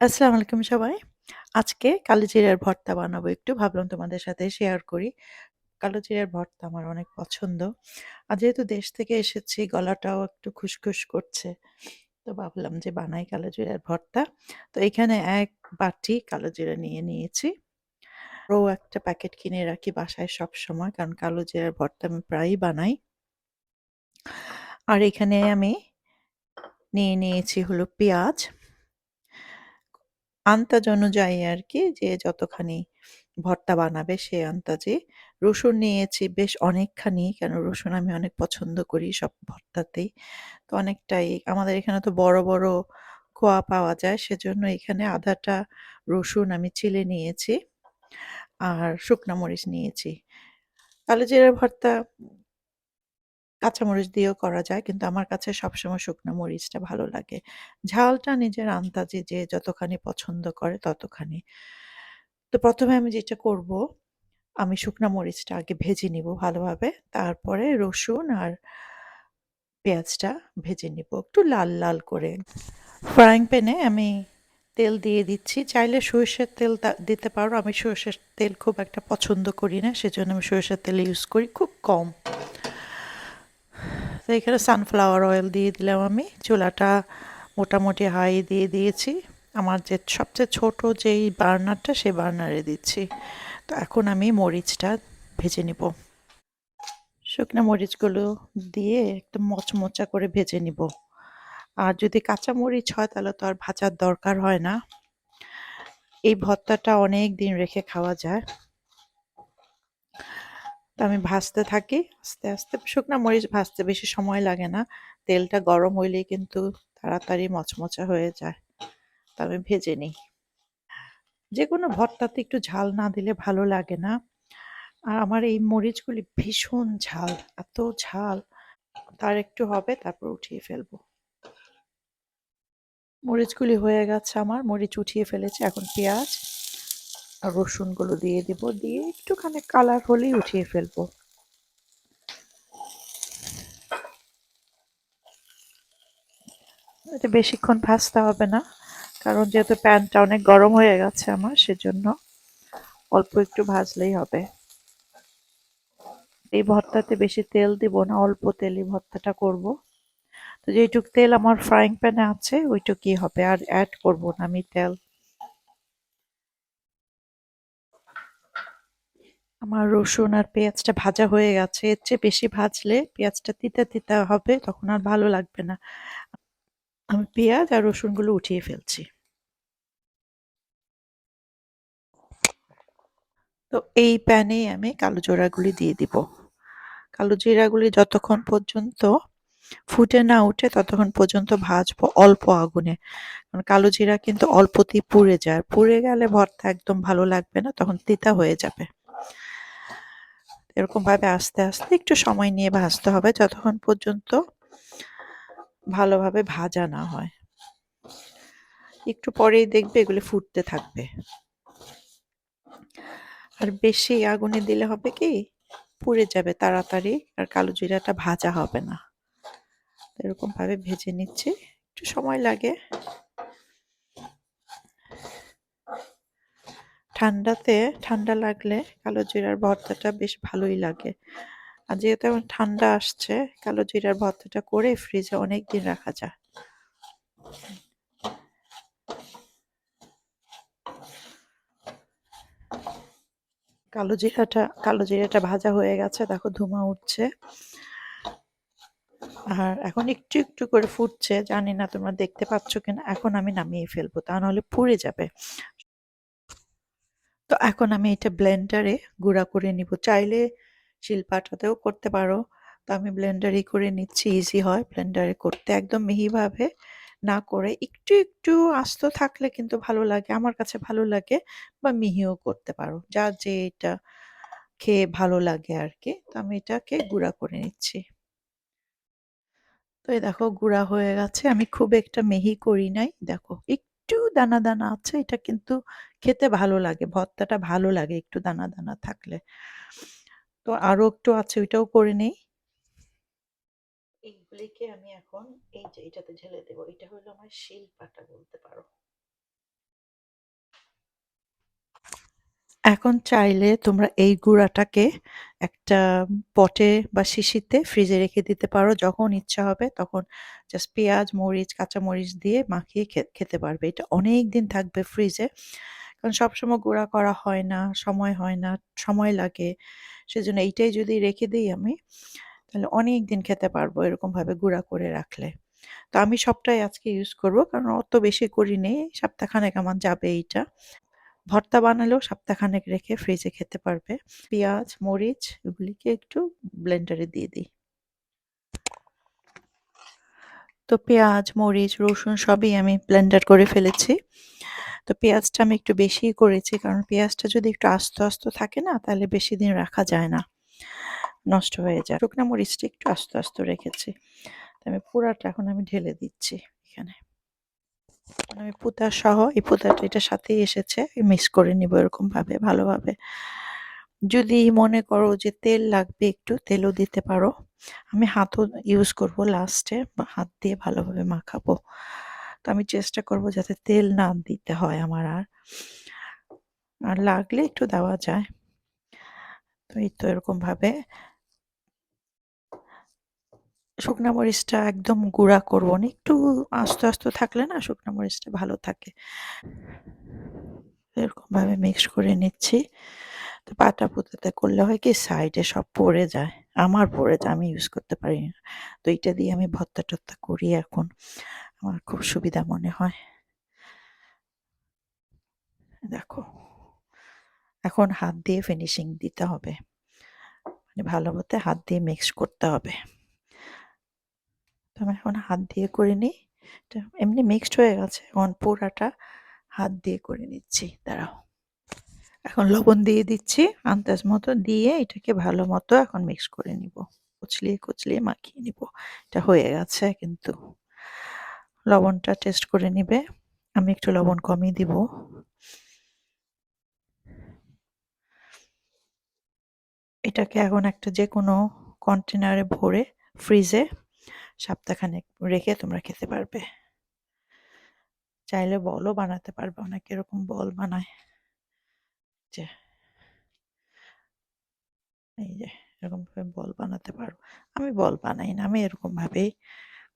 আসসালামু আলাইকুম সবাই। আজকে কালো জিরার ভর্তা বানাবো একটু ভাবলাম তোমাদের সাথে শেয়ার করি। কালো জিরার ভর্তা আমার অনেক পছন্দ। আর যেহেতু দেশ থেকে এসেছি, গলাটাও একটু খুসখুস করছে। তো ভাবলাম যে বানাই কালো জিরার ভর্তা। তো এখানে এক বাটি কালো জিরা নিয়ে নিয়েছি। আরও একটা প্যাকেট কিনে রাখি বাসায় সবসময়, কারণ কালো জিরার ভর্তা আমি প্রায়ই বানাই। আর এখানে আমি নিয়ে নিয়েছি হলো পেঁয়াজ। আন্দাজ অনুযায়ী আরকি যে যতখানি ভর্তা বানাবে সে আন্দাজে। রসুন নিয়েছি বেশ অনেকখানি কেন রসুন আমি অনেক পছন্দ করি সব ভর্তাতেই। তো অনেকটাই আমাদের এখানে তো বড়, বড় কোয়া পাওয়া যায় সেজন্য এখানে আধাটা রসুন আমি চিলে নিয়েছি। আর শুকনা মরিচ নিয়েছি। জিরার ভর্তা কাঁচামরিচ দিয়েও করা যায় কিন্তু আমার কাছে সবসময় শুকনো মরিচটা ভালো লাগে। ঝালটা নিজের আন্দাজে যে যতখানি পছন্দ করে ততখানি। তো প্রথমে আমি যেটা করব, আমি শুকনো মরিচটা আগে ভেজে নিব ভালোভাবে। তারপরে রসুন আর পেঁয়াজটা ভেজে নিব একটু লাল, লাল করে। ফ্রাইং প্যানে আমি তেল দিয়ে দিচ্ছি। চাইলে সরষের তেল দিতে পারো। আমি সরষের তেল খুব একটা পছন্দ করি না। সেজন্য আমি সরষের তেল ইউজ করি খুব কম। তো এখানে সানফ্লাওয়ার অয়েল দিয়ে দিলাম আমি। চুলাটা মোটামুটি হাই দিয়ে দিয়েছি। আমার যে সবচেয়ে ছোট যেই বার্নারটা, সেই বার্নারে দিচ্ছি। তো এখন আমি মরিচটা ভেজে নিব। শুকনো মরিচগুলো দিয়ে একদম মচমচা করে ভেজে নিব। আর যদি কাঁচা মরিচ হয়, তাহলে তো আর ভাজার দরকার হয় না। এই ভর্তাটা অনেক দিন রেখে খাওয়া যায়। তো আমি ভাজতে থাকি আস্তে, আস্তে শুকনো মরিচ ভাজতে বেশি সময় লাগে না। তেলটা গরম হইলেই কিন্তু তাড়াতাড়ি মচমচা হয়ে যায়। তো আমি ভেজে নিই। যে কোনো ভর্তাতে একটু ঝাল না দিলে ভালো লাগে না। আর আমার এই মরিচগুলি ভীষণ ঝাল, এত ঝাল। তার একটু হবে তারপর উঠিয়ে ফেলব। মরিচগুলি হয়ে গেছে আমার, মরিচ উঠিয়ে ফেলেছি। এখন পেঁয়াজ রসুনগুলো দিয়ে দিব। দিয়ে একটুখানি কালার হলেই উঠিয়ে ফেলব। এটা বেশিক্ষণ ভাজতে হবে না। কারণ যেহেতু প্যানটা অনেক গরম হয়ে গেছে আমার সেজন্য অল্প একটু ভাজলেই হবে। এই ভর্তাতে বেশি তেল দিব না, অল্প তেলেই ভর্তাটা করব। তো যেইটুক তেল আমার ফ্রাইং প্যানে আছে ওইটুকুই হবে আর অ্যাড করব না আমি তেল। আমার রসুন আর পেঁয়াজটা ভাজা হয়ে গেছে। এর চেয়ে বেশি ভাজলে পেঁয়াজটা তিতা, তিতা হবে তখন আর ভালো লাগবে না। আমি পেঁয়াজ আর রসুনগুলো উঠিয়ে ফেলছি। তো এই প্যানেই আমি কালো জোড়াগুলি দিয়ে দিব। কালো জিরাগুলি যতক্ষণ পর্যন্ত ফুটে না উঠে ততক্ষণ পর্যন্ত ভাজবো অল্প আগুনে। কারণ কালো জিরা কিন্তু অল্পতেই পুড়ে যায়। পুড়ে গেলে ভর্তা একদম ভালো লাগবে না তখন তিতা হয়ে যাবে। এরকমভাবে আস্তে, আস্তে একটু সময় নিয়ে ভাজতে হবে যতক্ষণ পর্যন্ত ভালোভাবে ভাজা না হয়। একটু পরেই দেখবে এগুলো ফুটতে থাকবে। আর বেশি আগুনে দিলে হবে কি পুড়ে যাবে তাড়াতাড়ি আর কালো জিরাটা ভাজা হবে না। এরকমভাবে ভেজে নিচ্ছি। একটু সময় লাগে। ঠান্ডাতে ঠান্ডা লাগলে কালো জিরার ভর্তাটা বেশ ভালোই লাগে। আর যেহেতু এখন ঠান্ডা আসছে কালো জিরার ভর্তাটা করে ফ্রিজে অনেক দিন রাখা যায়। কালো জিরাটা কালো জিরাটা ভাজা হয়ে গেছে দেখো ধোঁয়া উঠছে। আর এখন একটু, একটু করে ফুটছে জানি না তোমরা দেখতে পাচ্ছ কিনা এখন আমি নামিয়ে ফেলব তা নাহলে পুড়ে যাবে। তো এখন আমি এটা ব্লেন্ডারে গুঁড়া করে নিব। চাইলে শিলপাটাতেও করতে পারো। তো আমি ব্লেন্ডারেই করে নিচ্ছি ইজি হয় ব্লেন্ডারে করতে একদম মিহিভাবে না করে একটু, একটু আস্ত থাকলে কিন্তু ভালো লাগে। আমার কাছে ভালো লাগে বা মিহিও করতে পারো। যার যেটা খেয়ে ভালো লাগে আর কি তো আমি এটাকে গুঁড়া করে নিচ্ছি। তো এই দেখো গুঁড়া হয়ে গেছে। আমি খুব একটা মিহি করি নাই। দেখো একটু দানা, দানা আছে। এটা কিন্তু খেতে ভালো লাগে। ভর্তাটা ভালো লাগে একটু দানা, দানা থাকলে। তো আরও একটু আছে ওইটাও করে নেই। এইগুলিকে আমি এখন এই যে এটাতে ঝেলে দেবো এটা হলো আমার শিল পাটা বলতে পারো। এখন চাইলে তোমরা এই গুঁড়াটাকে একটা পটে বা শিশিতে ফ্রিজে রেখে দিতে পারো। যখন ইচ্ছা হবে তখন জাস্ট পেঁয়াজ, মরিচ, কাঁচামরিচ দিয়ে মাখিয়ে খেতে পারবে। এটা অনেক দিন থাকবে ফ্রিজে। কারণ সবসময় গুঁড়া করা হয় না, সময় হয় না, সময় লাগে। সেজন্য এইটাই যদি রেখে দিই আমি, তাহলে অনেক দিন খেতে পারব এরকমভাবে গুঁড়া করে রাখলে। তো আমি সবটাই আজকে ইউজ করব। কারণ অত বেশি করি নেই সপ্তাহখানেক আমার যাবে এইটা। ভর্তা বানালেও সপ্তাহখানেক রেখে ফ্রিজে খেতে পারবে। পেঁয়াজ, মরিচ এগুলিকে একটু ব্লেন্ডারে দিয়ে দিই। তো পেঁয়াজ, মরিচ, রসুন সবই আমি ব্লেন্ডার করে ফেলেছি। তো পেঁয়াজটা আমি একটু বেশিই করেছি কারণ পেঁয়াজটা যদি একটু আস্ত, আস্ত থাকে না তাহলে বেশি দিন রাখা যায় না। নষ্ট হয়ে যায়। শুকনা মরিচটা একটু আস্ত, আস্ত রেখেছি। আমি পুরাটা এখন আমি ঢেলে দিচ্ছি এখানে। আমি পুতা সহ এই পুতাটা এটার সাথেই এসেছে। মিক্স করে নিব এরকমভাবে ভালোভাবে। যদি মনে করো যে তেল লাগবে একটু, তেলও দিতে পারো। আমি হাতও ইউজ করব লাস্টে হাত দিয়ে ভালোভাবে মাখাবো। তো আমি চেষ্টা করব যাতে তেল না দিতে হয় আমার আর। আর লাগলে একটু দেওয়া যায়। তো এই তো এরকমভাবে শুকনা মরিচটা একদম গুঁড়া করব না। একটু আস্ত, আস্ত থাকলে না শুকনা মরিচটা ভালো থাকে। এরকমভাবে মিক্স করে নিচ্ছি। তো পাটা পুঁতাতে করলে হয় কি সাইডে সব পড়ে যায়। আমার পড়ে যায় আমি ইউজ করতে পারি না। তো এইটা দিয়ে আমি ভর্তা-টর্তা করি এখন। আমার খুব সুবিধা মনে হয়। দেখো। এখন হাত দিয়ে ফিনিশিং দিতে হবে। মানে ভালো মতো হাত দিয়ে মিক্স করতে হবে। আমি এখন হাত দিয়ে করে নিই। এটা এমনি মিক্সড হয়ে গেছে। এখন পোড়াটা হাত দিয়ে করে নিচ্ছি। দাঁড়াও। এখন লবণ দিয়ে দিচ্ছি আন্দাজ মতো দিয়ে এটাকে ভালো মতো এখন মিক্স করে নিব। কুচলিয়ে, কুচলিয়ে মাখিয়ে নিব। এটা হয়ে গেছে কিন্তু। লবণটা টেস্ট করে নিবে। আমি একটু লবণ কমই দিব। এটাকে এখন একটা যে কোনো কন্টেনারে ভরে ফ্রিজে সপ্তাহখানেক রেখে তোমরা খেতে পারবে। চাইলে বলও বানাতে পারবে। অনেকে এরকম বল বানায়। যে এই যে এরকমভাবে বল বানাতে পারো। আমি বল বানাই না। আমি এরকমভাবেই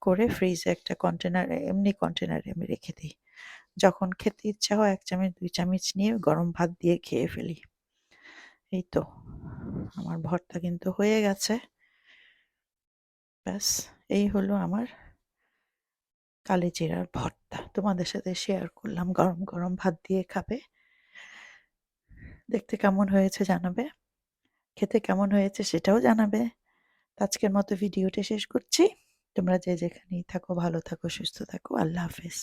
করে ফ্রিজে একটা কন্টেনারে এমনি কন্টেনারে আমি রেখে দিই। যখন খেতে ইচ্ছা হয় এক চামচ, দুই চামচ নিয়ে গরম ভাত দিয়ে খেয়ে ফেলি। এই তো, আমার ভর্তা কিন্তু হয়ে গেছে। ব্যাস এই হলো আমার কালিজিরার ভর্তা। তোমাদের সাথে শেয়ার করলাম। গরম, গরম ভাত দিয়ে খাবে। দেখতে কেমন হয়েছে জানাবে। খেতে কেমন হয়েছে সেটাও জানাবে। আজকের মতো ভিডিওটা শেষ করছি। তোমরা যে যেখানেই থাকো ভালো থাকো, সুস্থ থাকো। আল্লাহ হাফেজ।